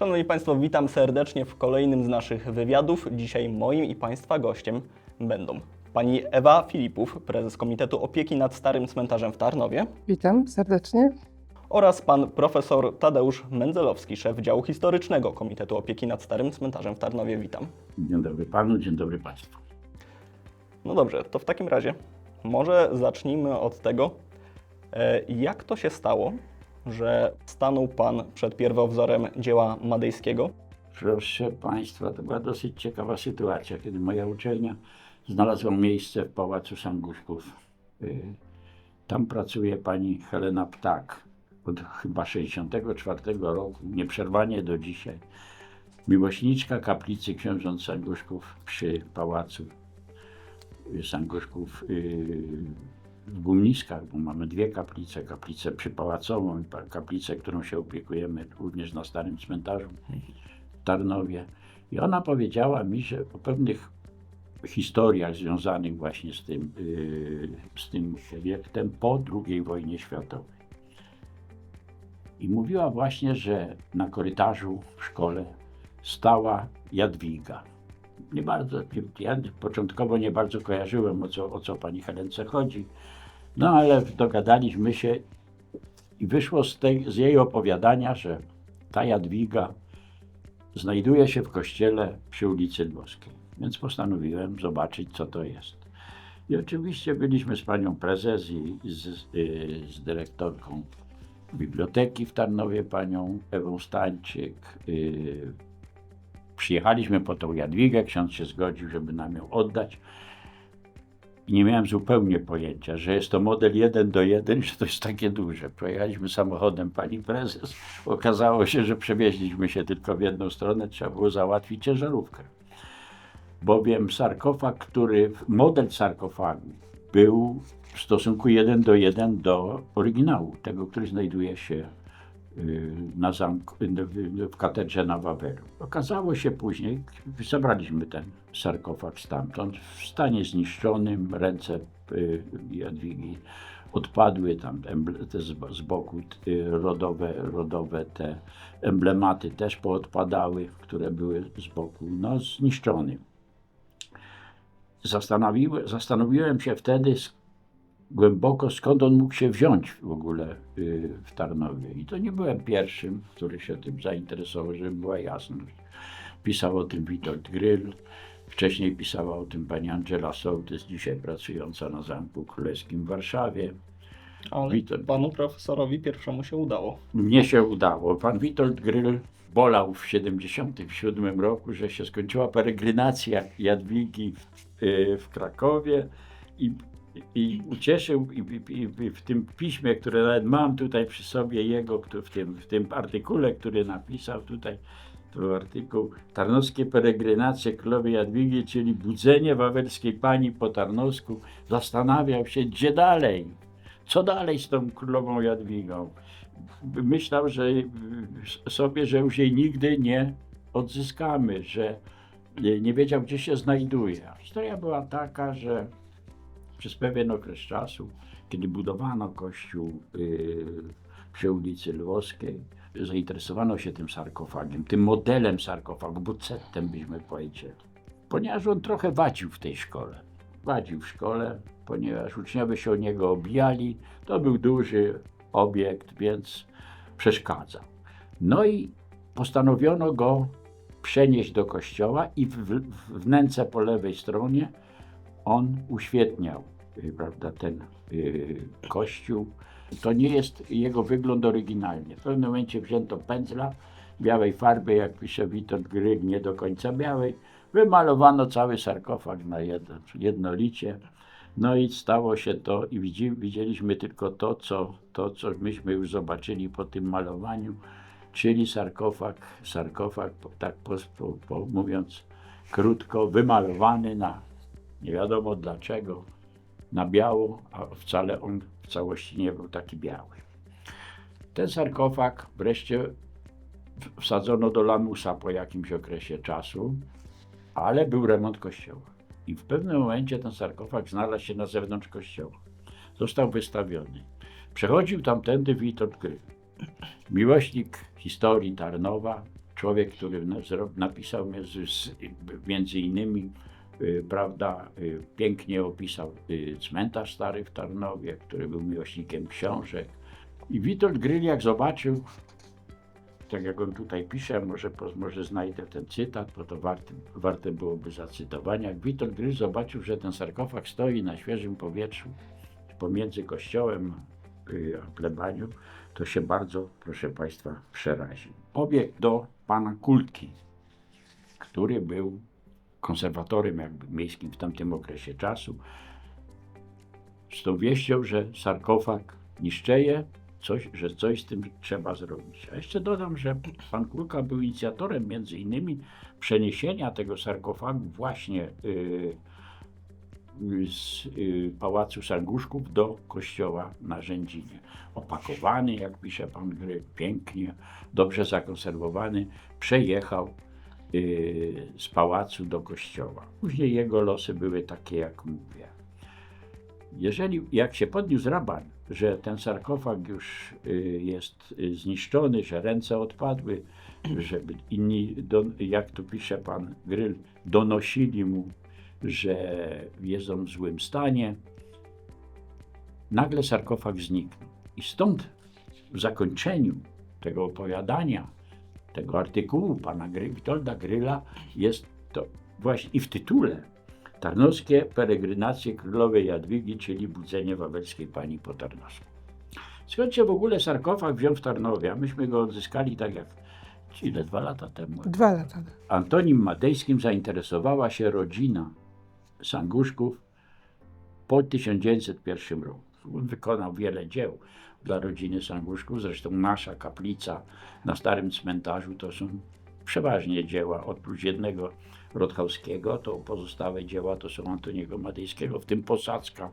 Szanowni Państwo, witam serdecznie w kolejnym z naszych wywiadów. Dzisiaj moim i Państwa gościem będą pani Ewa Filipów, prezes Komitetu Opieki nad Starym Cmentarzem w Tarnowie Witam serdecznie. oraz pan profesor Tadeusz Mędzelowski, szef działu historycznego Komitetu Opieki nad Starym Cmentarzem w Tarnowie. Witam. Dzień dobry panu, dzień dobry państwu. No dobrze, to w takim razie może zacznijmy od tego, e, jak to się stało, że stanął Pan przed pierwowzorem dzieła Madejskiego. Proszę państwa, to była dosyć ciekawa sytuacja, kiedy moja uczelnia znalazła miejsce w Pałacu Sanguszków. Y, Tam pracuje pani Helena Ptak od chyba 64 roku, nieprzerwanie do dzisiaj. Miłośniczka kaplicy książąt Sanguszków przy Pałacu Sanguszków y, w Gumniskach, bo mamy dwie kaplice, kaplicę przypałacową i kaplicę, którą się opiekujemy również na Starym Cmentarzu w Tarnowie. I ona powiedziała mi, że o pewnych historiach związanych właśnie z tym, yy, z tym obiektem po II wojnie światowej. I mówiła właśnie, że na korytarzu w szkole stała Jadwiga. Nie bardzo, ja początkowo nie bardzo kojarzyłem, o co, o co pani Helence chodzi, no ale dogadaliśmy się i wyszło z, tej, z jej opowiadania, że ta Jadwiga znajduje się w kościele przy ulicy Lwowskiej. Więc postanowiłem zobaczyć, co to jest. I oczywiście byliśmy z panią prezes i z, y, z dyrektorką biblioteki w Tarnowie, panią Ewą Stańczyk. Y, przyjechaliśmy po tą Jadwigę, ksiądz się zgodził, żeby nam ją oddać. I nie miałem zupełnie pojęcia, że jest to model 1 do 1, że to jest takie duże. Pojechaliśmy samochodem pani prezes. Okazało się, że przewieźliśmy się tylko w jedną stronę, trzeba było załatwić ciężarówkę. Bowiem sarkofag, który, model sarkofagu był w stosunku 1 do 1 do oryginału, tego, który znajduje się na zamku, w- katedrze na Wawelu. Okazało się później, zabraliśmy ten sarkofag stamtąd w stanie zniszczonym, ręce y, Jadwigi odpadły, tam te z, boku y, rodowe, rodowe te emblematy też poodpadały, które były z boku, no zniszczony. Zastanowiłem, zastanowiłem się wtedy głęboko, skąd on mógł się wziąć w ogóle y, w Tarnowie. I to nie byłem pierwszym, który się tym zainteresował, żeby była jasność. Pisał o tym Witold Gryl, wcześniej pisała o tym pani Angela Sołtys, dzisiaj pracująca na Zamku Królewskim w Warszawie. Ale Witam. panu profesorowi pierwszemu się udało. Mnie się udało. Pan Witold Gryl bolał w 77 roku, że się skończyła peregrinacja Jadwigi y, w Krakowie i, i ucieszył i, i, i w tym piśmie, które nawet mam tutaj przy sobie jego, w tym, w tym artykule, który napisał tutaj, to był artykuł Tarnowskie peregrinacje królowej Jadwigi, czyli budzenie wawelskiej pani po tarnowsku, zastanawiał się, gdzie dalej, co dalej z tą królową Jadwigą myślał, że sobie, że już jej nigdy nie odzyskamy, że nie- nie wiedział, gdzie się znajduje. Historia była taka, że przez pewien okres czasu, kiedy budowano kościół y, przy ulicy Lwowskiej, zainteresowano się tym sarkofagiem, tym modelem sarkofagu, bucettem byśmy powiedzieli. Ponieważ on trochę wadził w tej szkole. Wadził w szkole, ponieważ uczniowie się o niego obijali. To był duży obiekt, więc przeszkadzał. No i postanowiono go przenieść do kościoła i w, w wnęce po lewej stronie on uświetniał y, prawda, ten y, kościół. To nie jest jego wygląd oryginalnie. W pewnym momencie wzięto pędzla białej farby, jak pisze Witold Gryg, nie do końca białej. Wymalowano cały sarkofag na jedno, jednolicie. No i stało się to i widzi, widzieliśmy tylko to co, to, co myśmy już zobaczyli po tym malowaniu, czyli sarkofag, sarkofag, tak po, po, mówiąc krótko, wymalowany na nie wiadomo dlaczego, na biało, a wcale on w całości nie był taki biały. Ten sarkofag wreszcie wsadzono do lamusa po jakimś okresie czasu, ale był remont kościoła. I w pewnym momencie ten sarkofag znalazł się na zewnątrz kościoła. Został wystawiony. Przechodził tamtędy Witold Gryl. Miłośnik historii Tarnowa, człowiek, który napisał między, między innymi, prawda, y, pięknie opisał y, cmentarz stary w Tarnowie, który był miłośnikiem książek. I Witold Gryl jak zobaczył, tak jak on tutaj pisze, może, może znajdę ten cytat, bo to warte, warte byłoby zacytowania. Jak Witold Gryl zobaczył, że ten sarkofag stoi na świeżym powietrzu pomiędzy kościołem y, a plebanią, to się bardzo, proszę Państwa, przeraził. Pobiegł do pana Kulki, który był konserwatorem jakby miejskim w tamtym okresie czasu, z tą wieścią, że sarkofag niszczeje, coś, że coś z tym trzeba zrobić. A jeszcze dodam, że pan Kulka był inicjatorem między innymi przeniesienia tego sarkofagu właśnie y, z y, Pałacu Sanguszków do kościoła na Rzędzinie. Opakowany, jak pisze pan Gry, pięknie, dobrze zakonserwowany, przejechał z pałacu do kościoła. Później jego losy były takie, jak mówię. Jeżeli, jak się podniósł raban, że ten sarkofag już y, jest y, zniszczony, że ręce odpadły, żeby inni, jak tu pisze pan Gryl, donosili mu, że jest on w złym stanie, nagle sarkofag zniknął. I stąd w zakończeniu tego opowiadania, tego artykułu pana Gry, Witolda Gryla jest to właśnie i w tytule Tarnowskie peregrinacje królowej Jadwigi, czyli budzenie wawelskiej pani po Tarnowsku. Skąd się w ogóle sarkofag wziął w Tarnowie? A myśmy go odzyskali tak jak ile, dwa lata temu. Dwa lata. Antonim Madejskim zainteresowała się rodzina Sanguszków po 1901 roku. On wykonał wiele dzieł dla rodziny Sanguszków, zresztą nasza kaplica na Starym Cmentarzu to są przeważnie dzieła, oprócz jednego Rothauskiego, to pozostałe dzieła to są Antoniego Madejskiego, w tym Posadzka,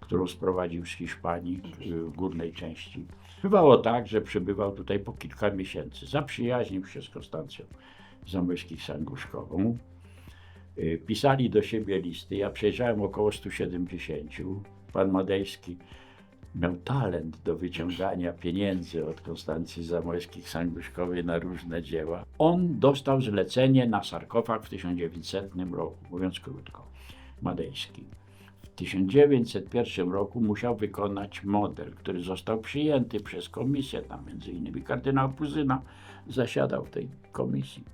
którą sprowadził z Hiszpanii y, w górnej części. Bywało tak, że przybywał tutaj po kilka miesięcy. Zaprzyjaźnił się z Konstancją Zamojskich-Sanguszkową. Y, Pisali do siebie listy. Ja przejrzałem około 170. Pan Madejski miał talent do wyciągania pieniędzy od Konstancji Zamojskich-Sanguszkowej na różne dzieła. On dostał zlecenie na sarkofag w 1900 roku, mówiąc krótko, Madejski. W 1901 roku musiał wykonać model, który został przyjęty przez komisję, tam między innymi kardynał Puzyna zasiadał w tej komisji.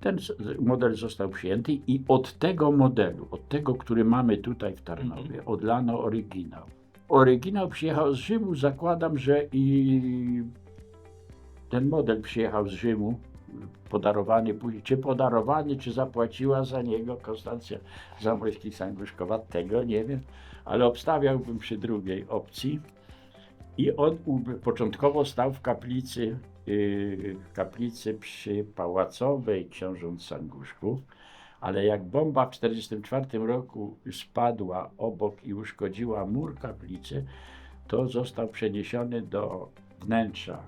Ten model został przyjęty i od tego modelu, od tego, który mamy tutaj w Tarnowie, odlano oryginał. Oryginał przyjechał z Rzymu, zakładam, że i ten model przyjechał z Rzymu, podarowany później, czy podarowany, czy zapłaciła za niego Konstancja Zamojskich-Sanguszkowa, tego nie wiem, ale obstawiałbym przy drugiej opcji. I on początkowo stał w kaplicy, yy, kaplicy przy Pałacowej książąt Sanguszków, ale jak bomba w 1944 roku spadła obok i uszkodziła mur kaplicy, to został przeniesiony do wnętrza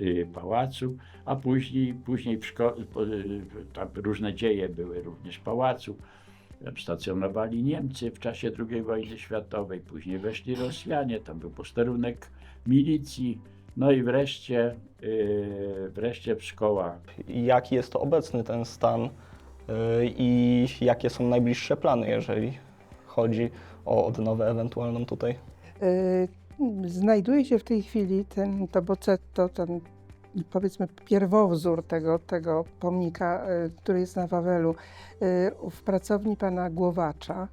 y, pałacu, a później, później y, różne dzieje były również pałacu. Stacjonowali Niemcy w czasie II wojny światowej, później weszli Rosjanie, tam był posterunek milicji, no i wreszcie, y, wreszcie szkoła Jaki jest to obecny ten stan i jakie są najbliższe plany, jeżeli chodzi o odnowę ewentualną tutaj? Y, Znajduje się w tej chwili ten to bocetto, ten powiedzmy pierwowzór tego, tego pomnika, y, który jest na Wawelu, y, w pracowni pana Głowacza.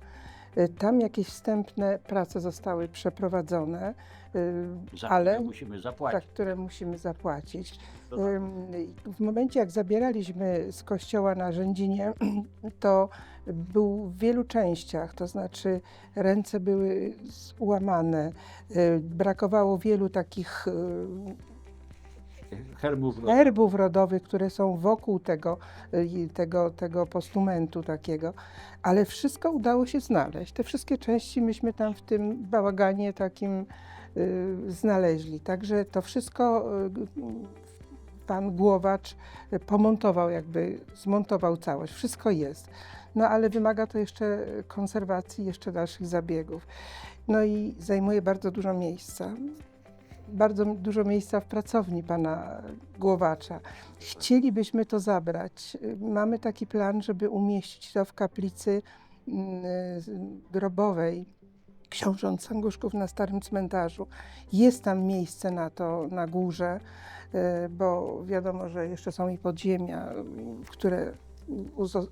Y, Tam jakieś wstępne prace zostały przeprowadzone, y, za ale które musimy tak, zapłacić. które musimy zapłacić. To tak. W momencie, jak zabieraliśmy z kościoła na Rzędzinie, to był w wielu częściach, to znaczy ręce były ułamane, y, brakowało wielu takich Herbów herbów rodowych, które są wokół tego, y, tego, tego postumentu takiego, ale wszystko udało się znaleźć. Te wszystkie części myśmy tam w tym bałaganie takim y, znaleźli. Także to wszystko y, pan Głowacz pomontował, jakby zmontował całość. Wszystko jest. No ale wymaga to jeszcze konserwacji, jeszcze dalszych zabiegów. No i zajmuje bardzo dużo miejsca. Bardzo dużo miejsca w pracowni pana Głowacza. Chcielibyśmy to zabrać. Mamy taki plan, żeby umieścić to w kaplicy mm, grobowej książąt Sanguszków na Starym Cmentarzu. Jest tam miejsce na to na górze, e, bo wiadomo, że jeszcze są i podziemia, które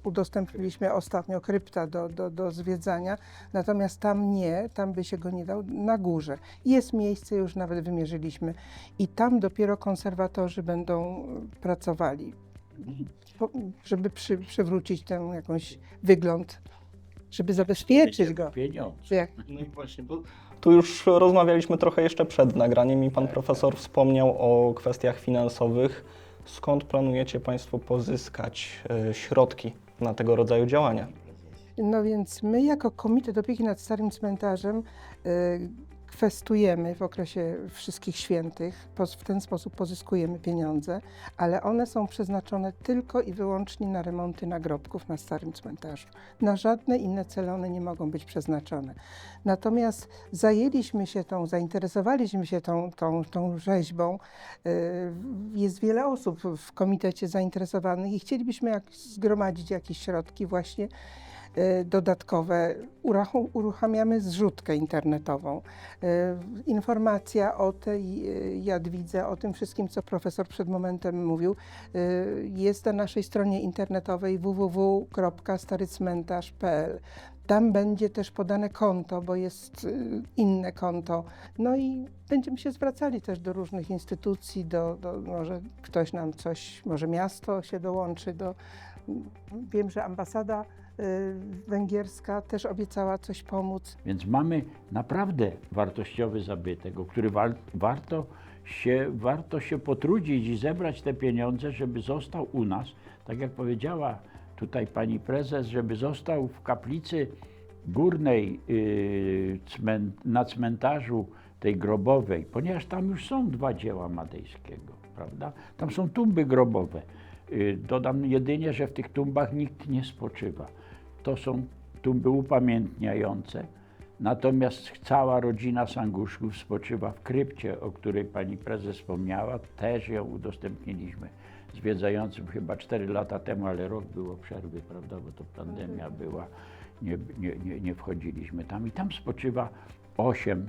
udostępniliśmy ostatnio krypta do, do, do zwiedzania, natomiast tam nie, tam by się go nie dał, na górze. Jest miejsce, już nawet wymierzyliśmy i tam dopiero konserwatorzy będą e, pracowali, po- żeby przy, przywrócić ten jakąś wygląd, żeby zabezpieczyć go. Pieniądze. Jak No i właśnie, bo tu już rozmawialiśmy trochę jeszcze przed nagraniem i pan profesor wspomniał o kwestiach finansowych. Skąd planujecie Państwo pozyskać e, środki na tego rodzaju działania? No więc my jako Komitet Opieki nad Starym Cmentarzem y, kwestujemy w okresie Wszystkich Świętych, w ten sposób pozyskujemy pieniądze, ale one są przeznaczone tylko i wyłącznie na remonty nagrobków na Starym Cmentarzu. Na żadne inne cele one nie mogą być przeznaczone. Natomiast zajęliśmy się tą, zainteresowaliśmy się tą, tą, tą rzeźbą. Y, Jest wiele osób w komitecie zainteresowanych i chcielibyśmy jak zgromadzić jakieś środki właśnie dodatkowe. Urachu- Uruchamiamy zrzutkę internetową. Y, Informacja o tej y, Jadwidze, o tym wszystkim, co profesor przed momentem mówił, y, jest na naszej stronie internetowej www.starycmentarz.pl. Tam będzie też podane konto, bo jest y, inne konto. No i będziemy się zwracali też do różnych instytucji, do, do może ktoś nam coś, może miasto się dołączy do. Wiem, że ambasada y, węgierska też obiecała coś pomóc. Więc mamy naprawdę wartościowy zabytek, o który wa- warto, się, warto się potrudzić i zebrać te pieniądze, żeby został u nas, tak jak powiedziała tutaj pani prezes, żeby został w kaplicy górnej yy, na cmentarzu tej grobowej, ponieważ tam już są dwa dzieła Madejskiego, prawda? Tam są tumby grobowe. Yy, dodam jedynie, że w tych tumbach nikt nie spoczywa. To są tumby upamiętniające. Natomiast cała rodzina Sanguszków spoczywa w krypcie, o której pani prezes wspomniała. Też ją udostępniliśmy zwiedzającym chyba 4 lata temu, ale rok było przerwy, prawda, bo to pandemia była. Nie, nie, nie, nie wchodziliśmy tam. I tam spoczywa 8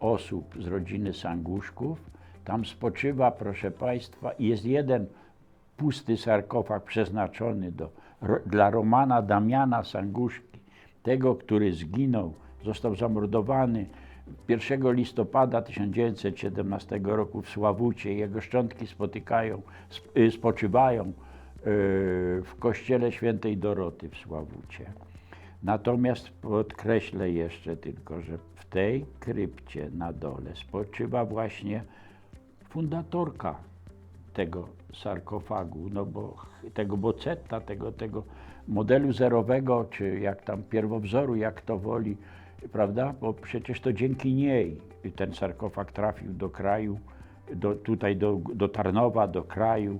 osób z rodziny Sanguszków. Tam spoczywa, proszę Państwa, jest jeden pusty sarkofag przeznaczony do, dla Romana Damiana Sanguszki, tego, który zginął, został zamordowany 1 listopada 1917 roku w Sławucie. Jego szczątki spotykają, sp- y, spoczywają y, w kościele świętej Doroty w Sławucie. Natomiast podkreślę jeszcze tylko, że w tej krypcie na dole spoczywa właśnie fundatorka tego sarkofagu, no bo tego bocetta, tego, tego modelu zerowego, czy jak tam pierwowzoru, jak to woli, prawda? Bo przecież to dzięki niej ten sarkofag trafił do kraju, do, tutaj do, do Tarnowa, do kraju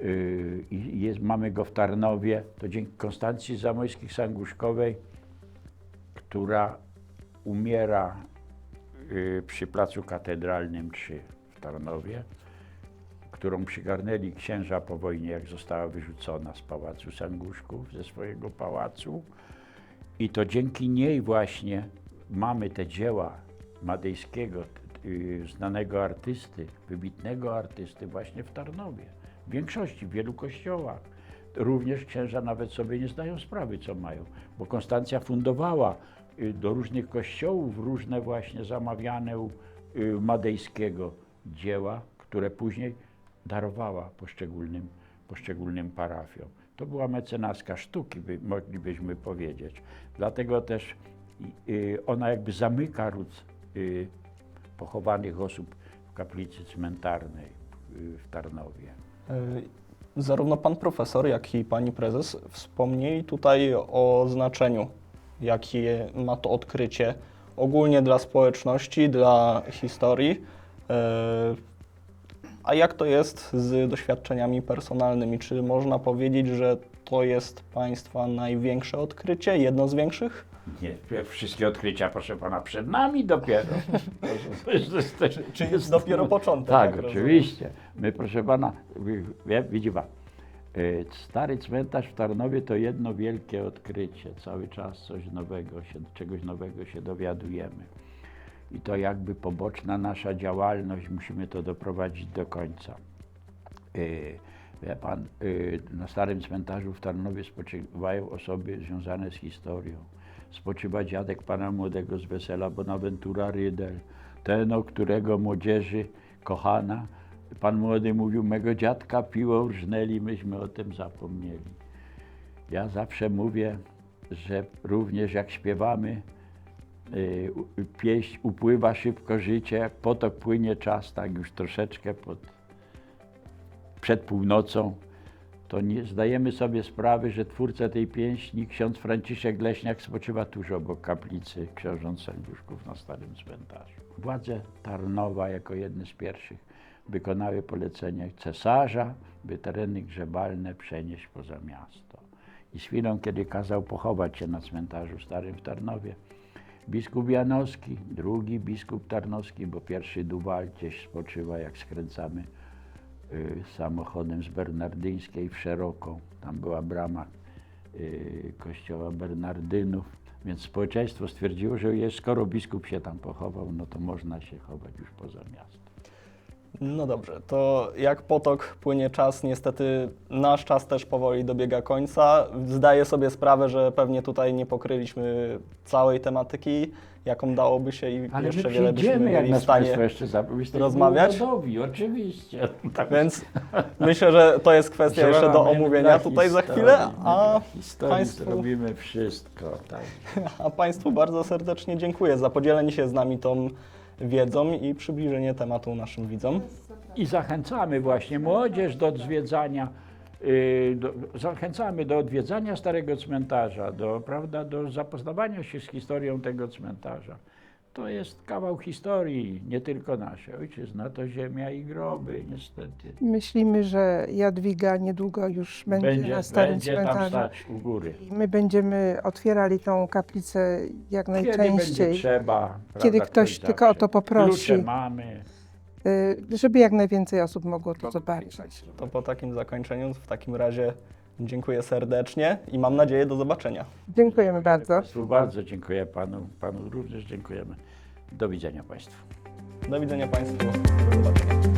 yy, i jest, mamy go w Tarnowie. To dzięki Konstancji Zamojskich-Sanguszkowej, która umiera yy, przy Placu Katedralnym 3 w Tarnowie którą przygarnęli księża po wojnie, jak została wyrzucona z pałacu Sanguszków, ze swojego pałacu. I to dzięki niej właśnie mamy te dzieła Madejskiego, y, znanego artysty, wybitnego artysty właśnie w Tarnowie. W większości, w wielu kościołach. Również księża nawet sobie nie zdają sprawy, co mają, bo Konstancja fundowała y, do różnych kościołów różne właśnie zamawiane u y, Madejskiego dzieła, które później darowała poszczególnym, poszczególnym parafiom. To była mecenaska sztuki, by, moglibyśmy powiedzieć. Dlatego też y, ona jakby zamyka ród y, pochowanych osób w kaplicy cmentarnej y, w Tarnowie. E, Zarówno pan profesor, jak i pani prezes wspomnieli tutaj o znaczeniu, jakie ma to odkrycie ogólnie dla społeczności, dla historii. A jak to jest z doświadczeniami personalnymi? Czy można powiedzieć, że to jest państwa największe odkrycie, jedno z większych? Nie, wszystkie odkrycia, proszę pana, przed nami dopiero. To jest- dopiero początek. Tak, oczywiście. My, proszę pana, widzi pan, y, stary cmentarz w Tarnowie to jedno wielkie odkrycie. Cały czas coś nowego, się, czegoś nowego się dowiadujemy. I to jakby poboczna nasza działalność, musimy to doprowadzić do końca. Y, Wie pan, y, na starym cmentarzu w Tarnowie spoczywają osoby związane z historią. Spoczywa dziadek pana młodego z wesela Bonaventura Rydel, ten, o którego młodzieży kochana. Pan młody mówił, mego dziadka piłą rżnęli, myśmy o tym zapomnieli. Ja zawsze mówię, że również jak śpiewamy, y, pieśń upływa szybko życie, potok płynie czas, tak już troszeczkę pod, przed północą, to nie zdajemy sobie sprawy, że twórca tej pieśni, ksiądz Franciszek Leśniak, spoczywa tuż obok kaplicy książąt Sędziuszków na Starym Cmentarzu. Władze Tarnowa jako jedne z pierwszych wykonały polecenie cesarza, by tereny grzebalne przenieść poza miasto. I z chwilą, kiedy kazał pochować się na cmentarzu starym w Tarnowie, biskup Janowski, drugi biskup Tarnowski, bo pierwszy Duwal gdzieś spoczywa, jak skręcamy y, samochodem z Bernardyńskiej w Szeroką. Tam była brama y, kościoła Bernardynów, więc społeczeństwo stwierdziło, że skoro biskup się tam pochował, no to można się chować już poza miasto. No dobrze, to jak potok płynie czas, niestety nasz czas też powoli dobiega końca. Zdaję sobie sprawę, że pewnie tutaj nie pokryliśmy całej tematyki, jaką dałoby się i Ale jeszcze my wiele byśmy przyjdziemy, jak w nas stanie. Państwo jeszcze zaprosicie. rozmawiać? Godowi, oczywiście. Tak. Więc myślę, że to jest kwestia Że jeszcze do omówienia dla tutaj za historii, chwilę, a dla historii Państwu- zrobimy wszystko. Tak. A Państwu bardzo serdecznie dziękuję za podzielenie się z nami tą wiedzą i przybliżenie tematu naszym widzom. I zachęcamy właśnie młodzież do odwiedzania, yy, do, zachęcamy do odwiedzania Starego Cmentarza, do, prawda, do zapoznawania się z historią tego cmentarza. To jest kawał historii, nie tylko naszej. Ojczyzna to ziemia i groby, niestety. Myślimy, że Jadwiga niedługo już będzie, na Starym będzie tam Cmentarzu. stać u góry. I my będziemy otwierali tą kaplicę jak Kiedy będzie najczęściej, trzeba. Kiedy prawda, ktoś tylko o zawsze. to poprosi. Klucze mamy. y, żeby jak najwięcej osób mogło to zobaczyć. To po takim zakończeniu w takim razie dziękuję serdecznie i mam nadzieję do zobaczenia. Dziękujemy bardzo. Państwu bardzo dziękuję panu. Panu również dziękujemy. Do widzenia Państwu. Do widzenia Państwu. Do zobaczenia.